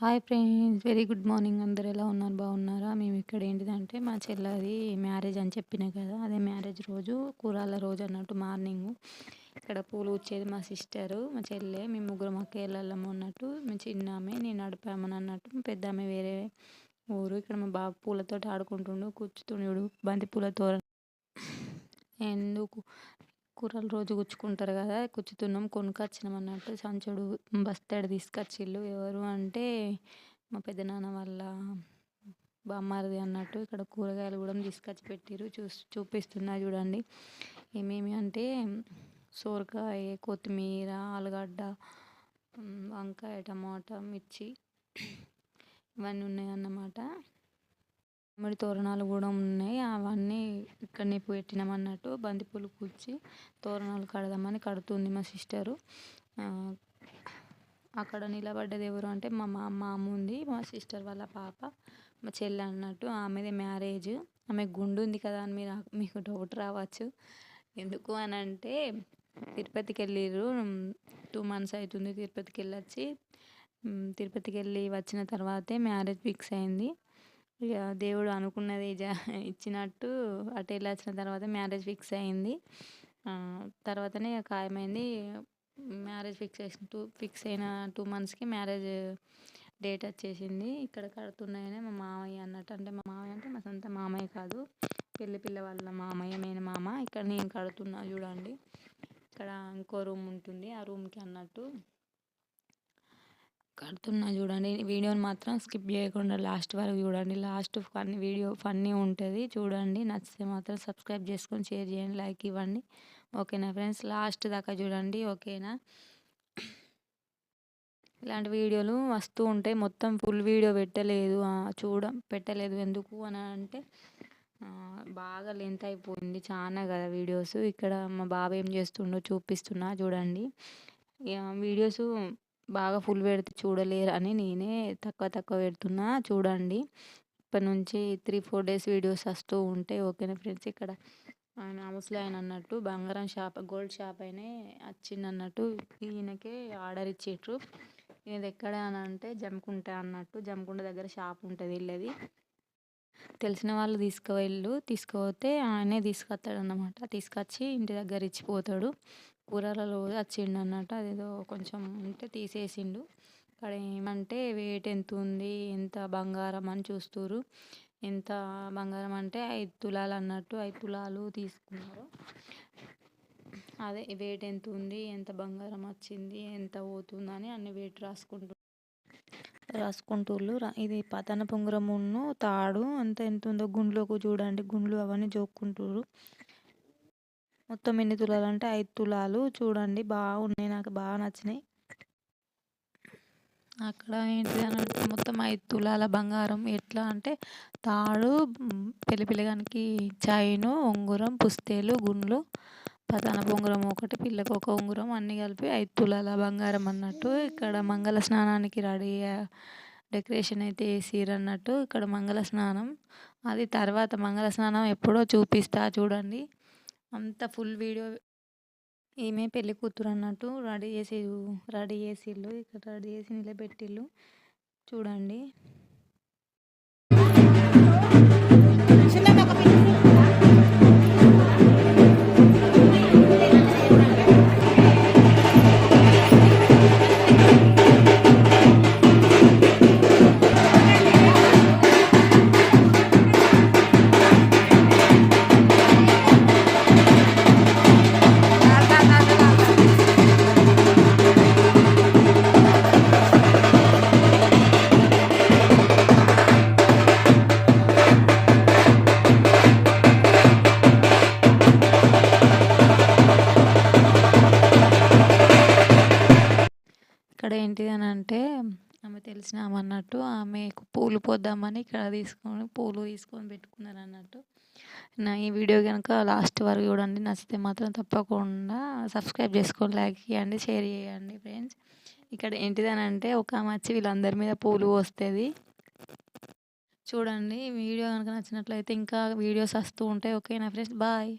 Hi friends very good morning. అందరు ఎలా ఉన్నారు? బాగున్నారా? మేము ఇక్కడ ఏంటిదంటే మా చెల్లది మ్యారేజ్ అని చెప్పిన కదా అదే మ్యారేజ్ రోజు కూరాల రోజు అన్నట్టు మార్నింగ్. ఇక్కడ పూలు వచ్చేది మా సిస్టరు మా చెల్లె మేము ముగ్గురం అక్క వెళ్ళాము అన్నట్టు మేము చిన్న ఆమె నేను నడిపామని అన్నట్టు పెద్ద ఆమె వేరే ఊరు. ఇక్కడ మా బాబు పూలతో ఆడుకుంటుండు కూర్చుతుండు బంతి పూలతో ఎందుకు? కూరలు రోజు గుచ్చుకుంటారు కదా గుచ్చుతున్నాం కొనుక్కొచ్చినాం అన్నట్టు సంచుడు బస్తాడు తీసుకొచ్చిళ్ళు. ఎవరు అంటే మా పెద్దనాన్న వాళ్ళ బామ్మారిది అన్నట్టు ఇక్కడ కూరగాయలు కూడా తీసుకొచ్చి పెట్టిర్రు. చూసి చూపిస్తున్నా చూడండి. ఏమేమి అంటే సోరకాయ కొత్తిమీర ఆలుగడ్డ వంకాయ టమాటా మిర్చి ఇవన్నీ ఉన్నాయన్నమాట. గుమ్మడి తోరణాలు కూడా ఉన్నాయి. అవన్నీ ఇక్కడనే పెట్టినాం అన్నట్టు బంతిపూలు కూర్చి తోరణాలు కడదామని కడుతుంది మా సిస్టరు. అక్కడ నిలబడ్డది ఎవరు అంటే మా మామ ఉంది మా సిస్టర్ వాళ్ళ పాప మా చెల్లి అన్నట్టు. ఆమెది మ్యారేజ్. ఆమె గుండు ఉంది కదా అని మీరు మీకు డౌట్ రావచ్చు. ఎందుకు అని అంటే తిరుపతికి వెళ్ళిర్రు. టూ మంత్స్ అవుతుంది తిరుపతికి వెళ్ళొచ్చి. తిరుపతికి వెళ్ళి వచ్చిన తర్వాతే మ్యారేజ్ ఫిక్స్ అయింది. ఇక దేవుడు అనుకున్నది జ ఇచ్చినట్టు అటు వెళ్ళి వచ్చిన తర్వాత మ్యారేజ్ ఫిక్స్ అయింది. తర్వాతనే ఖాయమైంది. మ్యారేజ్ ఫిక్స్ చేసిన టూ ఫిక్స్ అయిన టూ మంత్స్కి మ్యారేజ్ డేట్ వచ్చేసింది. ఇక్కడ కడుతున్నాయనే మా మామయ్య అన్నట్టు. అంటే మా మామయ్య అంటే మా సొంత మామయ్య కాదు. పెళ్ళి పిల్ల వాళ్ళ మామయ్య మేన మామ. ఇక్కడ నేను కడుతున్నా చూడండి. ఇక్కడ ఇంకో రూమ్ ఉంటుంది. ఆ రూమ్కి అన్నట్టు కడుతున్నా చూడండి. వీడియోని మాత్రం స్కిప్ చేయకుండా లాస్ట్ వరకు చూడండి. లాస్ట్ ఫన్నీ వీడియో ఫన్నీ ఉంటుంది. చూడండి. నచ్చితే మాత్రం సబ్స్క్రైబ్ చేసుకొని షేర్ చేయండి. లైక్ ఇవ్వండి. ఓకేనా ఫ్రెండ్స్? లాస్ట్ దాకా చూడండి. ఓకేనా? ఇలాంటి వీడియోలు వస్తూ ఉంటాయి. మొత్తం ఫుల్ వీడియో పెట్టలేదు. చూడ పెట్టలేదు. ఎందుకు అని అంటే బాగా లెంత్ అయిపోయింది. చాలా కదా వీడియోస్. ఇక్కడ మా బాబు ఏం చేస్తుండో చూపిస్తున్నా చూడండి. వీడియోస్ బాగా ఫుల్ పెడితే చూడలేరు అని నేనే తక్కువ తక్కువ పెడుతున్నా. చూడండి. ఇప్పటి నుంచి త్రీ ఫోర్ డేస్ వీడియోస్ వస్తూ ఉంటాయి ఓకేనా ఫ్రెండ్స్? ఇక్కడ ఆయన ముసలి ఆయన అన్నట్టు బంగారం షాప్ గోల్డ్ షాప్ అయినే వచ్చింది అన్నట్టు ఈయనకే ఆర్డర్ ఇచ్చేట్రు ఇది ఎక్కడ అని అంటే జమ్కుంట అన్నట్టు జమ్కుంట దగ్గర షాప్ ఉంటుంది వెళ్ళేది తెలిసిన వాళ్ళు తీసుకువెళ్ళు తీసుకుపోతే ఆయనే తీసుకొస్తాడు అన్నమాట తీసుకొచ్చి ఇంటి దగ్గర ఇచ్చిపోతాడు. కూరలలో వచ్చిండు అన్నట్టు అదేదో కొంచెం ఉంటే తీసేసిండు. అక్కడ ఏమంటే వెయిట్ ఎంత ఉంది ఎంత బంగారం అని చూస్తుర్రు. ఎంత బంగారం అంటే ఐదు తులాలు అన్నట్టు ఐదు తులాలు తీసుకున్నారు. అదే వెయిట్ ఎంత ఉంది ఎంత బంగారం వచ్చింది ఎంత పోతుందని అన్ని వెయిట్ రాసుకుంటు రాసుకుంటుర్రు. ఇది పతన పొంగరమును తాడు అంత ఎంత ఉందో గుండ్లోకి చూడండి. గుండ్లు అవన్నీ జోక్కుంటుర్రు. మొత్తం ఎన్ని తులాలు అంటే ఐదు తులాలు. చూడండి బాగున్నాయి. నాకు బాగా నచ్చినాయి. అక్కడ ఏంటి అని అంటే మొత్తం ఐదు తులాల బంగారం. ఎట్లా అంటే తాడు పెళ్ళి చైను ఉంగరం పుస్తేలు గుండ్లు పతాన ఉంగరం ఒకటి పిల్లకు ఒక ఉంగరం అన్నీ కలిపి ఐదు తులాల బంగారం అన్నట్టు. ఇక్కడ మంగళ స్నానానికి రెడీ డెకరేషన్ అయితే వేసిర్రు అన్నట్టు. ఇక్కడ మంగళ స్నానం. అది తర్వాత మంగళ స్నానం ఎప్పుడో చూపిస్తా చూడండి. అంత ఫుల్ వీడియో ఈమె పెళ్ళి కూతురు అన్నట్టు రెడీ చేసి రెడీ చేసిళ్ళు ఇక్కడ రెడీ చేసి నిలబెట్టిళ్ళు. చూడండి. ఇక్కడ ఏంటిది అని అంటే ఆమె తెలిసిన ఆమె అన్నట్టు ఆమె పూలు పోద్దామని ఇక్కడ తీసుకొని పూలు తీసుకొని పెట్టుకున్నారు అన్నట్టు నా ఈ వీడియో కనుక లాస్ట్ వరకు చూడండి నచ్చితే మాత్రం తప్పకుండా సబ్స్క్రైబ్ చేసుకొని లైక్ చేయండి షేర్ చేయండి ఫ్రెండ్స్. ఇక్కడ ఏంటిది అని అంటే ఒక ఆమె వచ్చి వీళ్ళందరి మీద పూలు పోస్తుంది. చూడండి వీడియో కనుక నచ్చినట్లయితే ఇంకా వీడియోస్ వస్తూ ఉంటాయి. ఓకేనా ఫ్రెండ్స్? బాయ్.